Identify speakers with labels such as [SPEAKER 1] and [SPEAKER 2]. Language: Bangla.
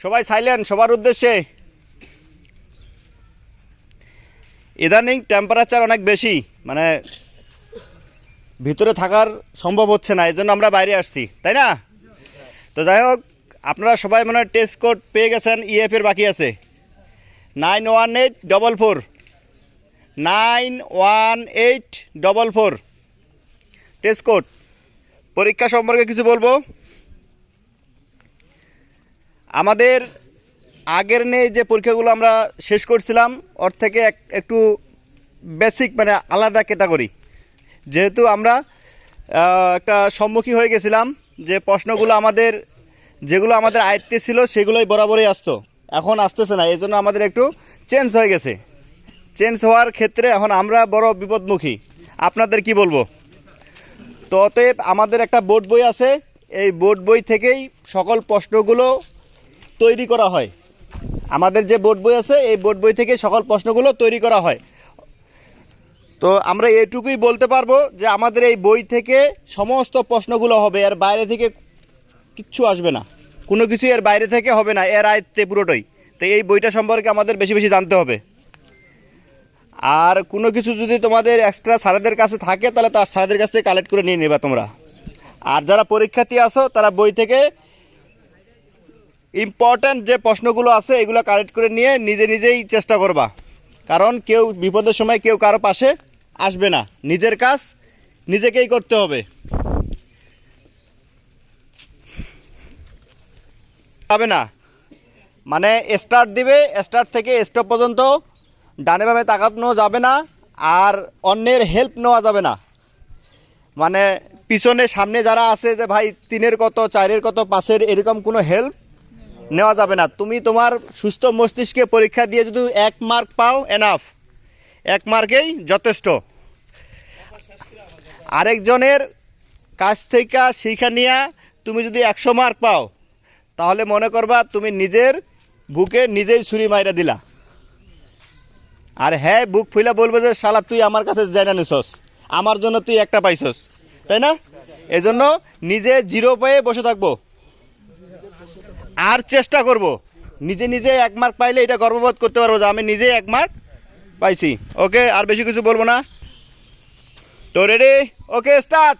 [SPEAKER 1] সবাই সাইলেন্ট সবার উদ্দেশ্যে। ইদানিং টেম্পারেচার অনেক বেশি মানে ভিতরে থাকার সম্ভব হচ্ছে না এই জন্য আমরা বাইরে আসছি, তাই না? তো যাই হোক, আপনারা সবাই মানে টেস্ট কোড পেয়ে গেছেন ইএফ এর বাকি আছে। Nine one eight double four nine one eight double four test code পরীক্ষা সম্পর্কে কিছু বলব? আমাদের আগের নেই যে পরীক্ষাগুলো আমরা শেষ করছিলাম, ওর থেকে এক- একটু বেসিক মানে আলাদা ক্যাটাগরি যেহেতু আমরা একটা সম্মুখীন হয়ে গেছিলাম যে প্রশ্নগুলো আমাদের, যেগুলো আমাদের আয়ত্তে ছিল সেগুলোই বরাবরই আসতো। এখন আসতেছে না এই জন্য আমাদের একটু চেঞ্জ হয়ে গেছে। চেঞ্জ হওয়ার ক্ষেত্রে এখন আমরা বড় বিপদমুখী। আপনাদের কি বলব? তো অতএব আমাদের একটা বোর্ড বই আছে, এই বোর্ড বই থেকেই সকল প্রশ্নগুলো তৈরি করা হয়। আমাদের যে বোর্ড বই আছে, এই বোর্ড বই থেকে সকল প্রশ্নগুলো তৈরি করা হয়। তো আমরা এটুকুই বলতে পারব যে আমাদের এই বই থেকে সমস্ত প্রশ্নগুলো হবে, এর বাইরে থেকে কিচ্ছু আসবে না। কোনো কিছু এর বাইরে থেকে হবে না, এর আয়ত্তে পুরোটাই। তো এই বইটা সম্পর্কে আমাদের বেশি বেশি জানতে হবে। আর কোনো কিছু যদি তোমাদের এক্সট্রা স্যারেদের কাছে থাকে, তাহলে তার স্যারেদের কাছ থেকে কালেক্ট করে নিয়ে নেবা তোমরা। আর যারা পরীক্ষার্থী আসো তারা বই থেকে ইম্পর্ট্যান্ট যে প্রশ্নগুলো আছে, এগুলো কালেক্ট করে নিয়ে নিজে নিজেই চেষ্টা করবা। কারণ কেউ বিপদের সময় কেউ কারও পাশে আসবে না। নিজের কাজ নিজেকেই করতে হবে। হবে না। মানে স্টার্ট দিবে স্টার্ট থেকে স্টপ পর্যন্ত ডানে বামে তাকানো যাবে না আর অন্যের হেল্প নেওয়া যাবে না। মানে পিছনে সামনে যারা আছে যে ভাই তিনের কত, চারের কত পাশের এরকম কোনো হেল্প নেওয়া যাবে না। তুমি তোমার সুস্থ মস্তিষ্কে পরীক্ষা দিয়ে যদি এক মার্ক পাও এনাফ এক মার্কেই যথেষ্ট। আরেকজনের কাছ থেকে শিক্ষা নিয়ে তুমি যদি একশো মার্ক পাও, তাহলে মনে করবা তুমি নিজের বুকে নিজেই ছুরি মাইরা দিলা। আর হ্যাঁ বুক ফুইলা বলবে যে, শালা, তুই আমার কাছে জানা নিছস। আমার জন্য তুই একটা পাইছস। তাই না? এজন্য নিজে জিরো পেয়ে বসে থাকব। আর চেষ্টা করব। নিজে নিজে এক মার্ক পাইলে এটা গর্ববোধ করতে পারব যে আমি নিজে এক মার্ক পাইছি। ওকে আর বেশি কিছু বলব না। তো রেডি ওকে স্টার্ট